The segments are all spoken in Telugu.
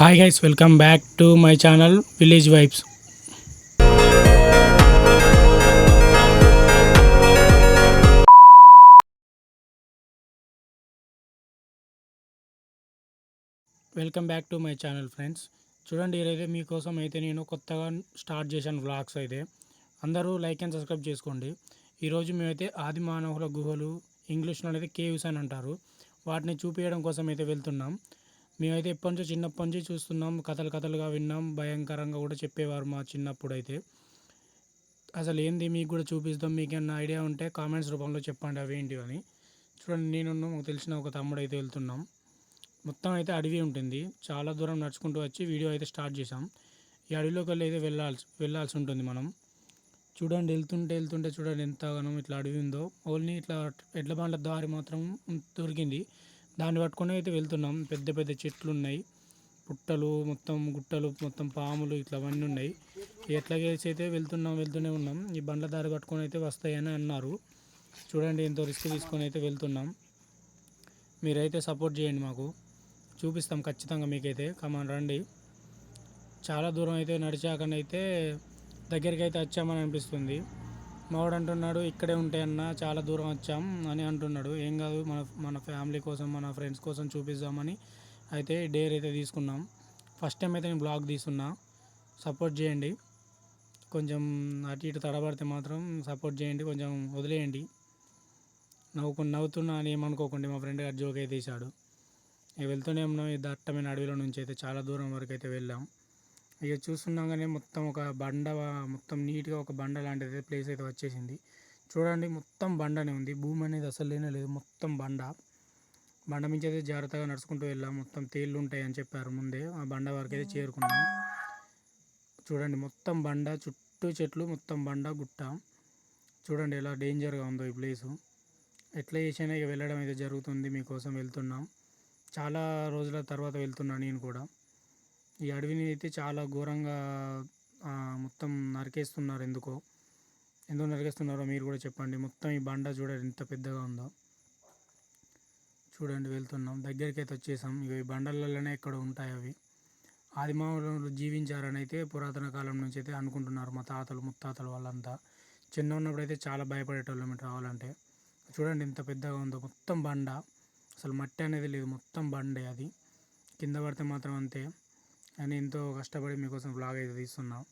Hi guys welcome back to my channel village vibes welcome back to my channel friends చూడండి ఈరోజు మీకోసం అయితే నేను కొత్తగా స్టార్ట్ చేశాను వ్లాగ్స్ అయితే అందరూ లైక్ అండ్ సబ్స్క్రైబ్ చేసుకోండి. ఈరోజు మేమైతే ఆది మానవుల గుహలు ఇంగ్లీష్లో అయితే కేవ్స్ అని అంటారు. వాటిని చూపించడం కోసం అయితే వెళ్తున్నాం. మేమైతే ఎప్పటి నుంచో చిన్నప్పటి నుంచి చూస్తున్నాం కథలు కథలుగా విన్నాం భయంకరంగా కూడా చెప్పేవారు మా చిన్నప్పుడు అయితే అసలు ఏంది మీకు కూడా చూపిస్తాం మీకు ఏమన్నా ఐడియా ఉంటే కామెంట్స్ రూపంలో చెప్పండి అవేంటి అని. చూడండి నేను మాకు తెలిసిన ఒక తమ్ముడు అయితే వెళ్తున్నాం. మొత్తం అయితే అడవి ఉంటుంది చాలా దూరం నడుచుకుంటూ వచ్చి వీడియో అయితే స్టార్ట్ చేసాం ఈ అడవిలోకి వెళ్ళి అయితే వెళ్ళాల్సి వెళ్ళాల్సి ఉంటుంది మనం. చూడండి వెళ్తుంటే వెళ్తుంటే చూడండి ఎంతగానో ఇట్లా అడవి ఉందో. ఓన్లీ ఇట్లా ఎడ్ల బండ్ల దారి మాత్రం దొరికింది. దాన్ని పట్టుకొని అయితే వెళ్తున్నాం. పెద్ద పెద్ద చెట్లు ఉన్నాయి పుట్టలు మొత్తం గుట్టలు మొత్తం పాములు ఇట్లా అవన్నీ ఉన్నాయి. ఎట్లా చేసి అయితే వెళ్తున్నాం వెళ్తూనే ఉన్నాం. ఈ బండ్ల దారి పట్టుకొని అయితే వస్తాయని అన్నారు. చూడండి ఎంతో రిస్క్ తీసుకొని అయితే వెళ్తున్నాం. మీరైతే సపోర్ట్ చేయండి మాకు. చూపిస్తాం ఖచ్చితంగా మీకైతే. కమాన్ రండి. చాలా దూరం అయితే నడిచాకనైతే దగ్గరికి అయితే వచ్చామని అనిపిస్తుంది. మావాడు అంటున్నాడు ఇక్కడే ఉంటే అన్న చాలా దూరం వచ్చాం అని అంటున్నాడు. ఏం కాదు మన మన ఫ్యామిలీ కోసం మన ఫ్రెండ్స్ కోసం చూపిద్దామని అయితే డేర్ అయితే తీసుకున్నాం. ఫస్ట్ టైం అయితే నేను బ్లాగ్ తీసుకున్నా సపోర్ట్ చేయండి. కొంచెం అటు ఇటు తడబడితే మాత్రం సపోర్ట్ చేయండి. కొంచెం వదిలేయండి. నవ్వుకు నవ్వుతున్నా అని ఏమనుకోకండి. మా ఫ్రెండ్ గారు జోక్ అయితే తీశాడు. వెళ్తూనే ఉన్నాం. ఈ దట్టమైన అడవిలో నుంచి అయితే చాలా దూరం వరకు అయితే వెళ్ళాం. ఇక చూస్తుండగానే మొత్తం ఒక బండ మొత్తం నీట్గా ఒక బండ లాంటిది ప్లేస్ అయితే వచ్చేసింది. చూడండి మొత్తం బండనే ఉంది. భూమి అనేది అసలు లేనే లేదు. మొత్తం బండ. బండ నుంచి అయితే జాగ్రత్తగా నడుచుకుంటూ వెళ్ళాం మొత్తం తేళ్ళు ఉంటాయి అని చెప్పారు ముందే. ఆ బండ వరకు అయితే చేరుకున్నాం. చూడండి మొత్తం బండ చుట్టూ చెట్లు మొత్తం బండ గుట్ట. చూడండి ఎలా డేంజర్గా ఉందో ఈ ప్లేసు. ఎట్లా చేసినా ఇక వెళ్ళడం అయితే జరుగుతుంది. మీకోసం వెళ్తున్నాం. చాలా రోజుల తర్వాత వెళ్తున్నాను నేను కూడా. ఈ అడవిని అయితే చాలా ఘోరంగా మొత్తం నరికేస్తున్నారు ఎందుకో. ఎందుకు నరికేస్తున్నారో మీరు కూడా చెప్పండి. మొత్తం ఈ బండ చూడండి ఎంత పెద్దగా ఉందో. చూడండి వెళ్తున్నాం. దగ్గరికి అయితే వచ్చేసాం. ఇక ఈ బండలలోనే ఇక్కడ ఉంటాయి అవి. ఆదిమానవులు జీవించారని అయితే పురాతన కాలం నుంచి అయితే అనుకుంటున్నారు మా తాతలు ముత్తాతలు వాళ్ళంతా. చిన్న ఉన్నప్పుడు అయితే చాలా భయపడేటోళ్ళం ఇటు రావాలంటే. చూడండి ఎంత పెద్దగా ఉందో. మొత్తం బండ. అసలు మట్టి అనేది లేదు. మొత్తం బండే అది. కింద పడితే మాత్రం అంతే. అని ఎంతో కష్టపడి మీకోసం బ్లాగ్ అయితే తీస్తున్నాం.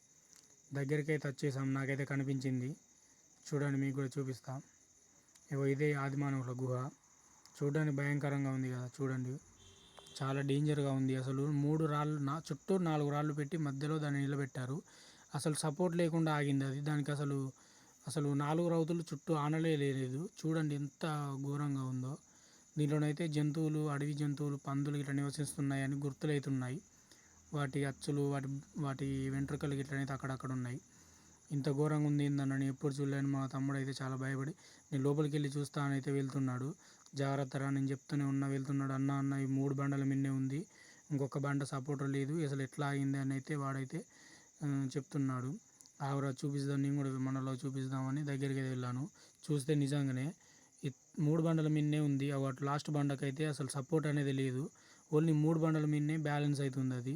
దగ్గరికి అయితే వచ్చేసాం నాకైతే కనిపించింది. చూడండి మీకు కూడా చూపిస్తాం. ఇవో ఇదే ఆదిమానవుల గుహ. చూడడానికి భయంకరంగా ఉంది కదా చూడండి. చాలా డేంజర్గా ఉంది. అసలు మూడు రాళ్ళు నా చుట్టూ నాలుగు రాళ్ళు పెట్టి మధ్యలో దాన్ని నిలబెట్టారు. అసలు సపోర్ట్ లేకుండా ఆగింది అది. దానికి అసలు అసలు నాలుగు రౌతులు చుట్టూ ఆనలే లేదు. చూడండి ఎంత ఘోరంగా ఉందో. దీంట్లోనైతే జంతువులు అడవి జంతువులు పందులు ఇట్లా నివసిస్తున్నాయని గుర్తులైతున్నాయి. వాటి అచ్చులు వాటి వాటి వెంట్రుకలు ఇట్లనైతే అక్కడక్కడ ఉన్నాయి. ఇంత ఘోరంగా ఉంది ఏందన్న నేను ఎప్పుడు చూడలేను. మా తమ్ముడు అయితే చాలా భయపడి నేను లోపలికి వెళ్ళి చూస్తానైతే వెళ్తున్నాడు. జాగ్రత్తరా నేను చెప్తూనే ఉన్నా వెళ్తున్నాడు. అన్న అన్న ఈ మూడు బండల మిన్నే ఉంది. ఇంకొక బండ సపోర్ట్ లేదు. అసలు ఎట్లా అయింది అని అయితే వాడైతే చెప్తున్నాడు. ఆవిడ చూపిస్తాం నేను కూడా మనలో చూపిస్తామని దగ్గరికి వెళ్ళాను. చూస్తే నిజంగానే ఈ మూడు బండల మిన్నే ఉంది. ఆ వాటి లాస్ట్ బండకైతే అసలు సపోర్ట్ అనేది లేదు. ఓన్లీ మూడు బండల మిన్నే బ్యాలెన్స్ అవుతుంది అది.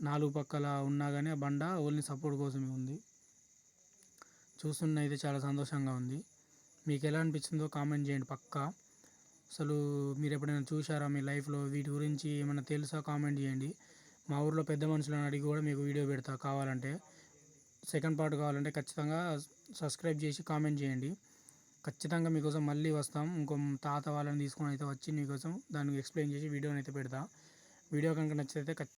నాలుగు పక్కల ఉన్నా కానీ ఆ బండ ఓన్లీ సపోర్ట్ కోసమే ఉంది. చూస్తున్న అయితే చాలా సంతోషంగా ఉంది. మీకు ఎలా అనిపించిందో కామెంట్ చేయండి పక్కా. అసలు మీరు ఎప్పుడైనా చూసారా మీ లైఫ్లో? వీటి గురించి ఏమైనా తెలుసా? కామెంట్ చేయండి. మా ఊర్లో పెద్ద మనుషులను అడిగి కూడా మీకు వీడియో పెడతా కావాలంటే. సెకండ్ పార్ట్ కావాలంటే ఖచ్చితంగా సబ్స్క్రైబ్ చేసి కామెంట్ చేయండి. ఖచ్చితంగా మీకోసం మళ్ళీ వస్తాం. ఇంకో తాత వాళ్ళని తీసుకొని అయితే వచ్చి మీకోసం దానికి ఎక్స్ప్లెయిన్ చేసి వీడియోని అయితే పెడతా. వీడియో కనుక నచ్చితే ఖచ్చితంగా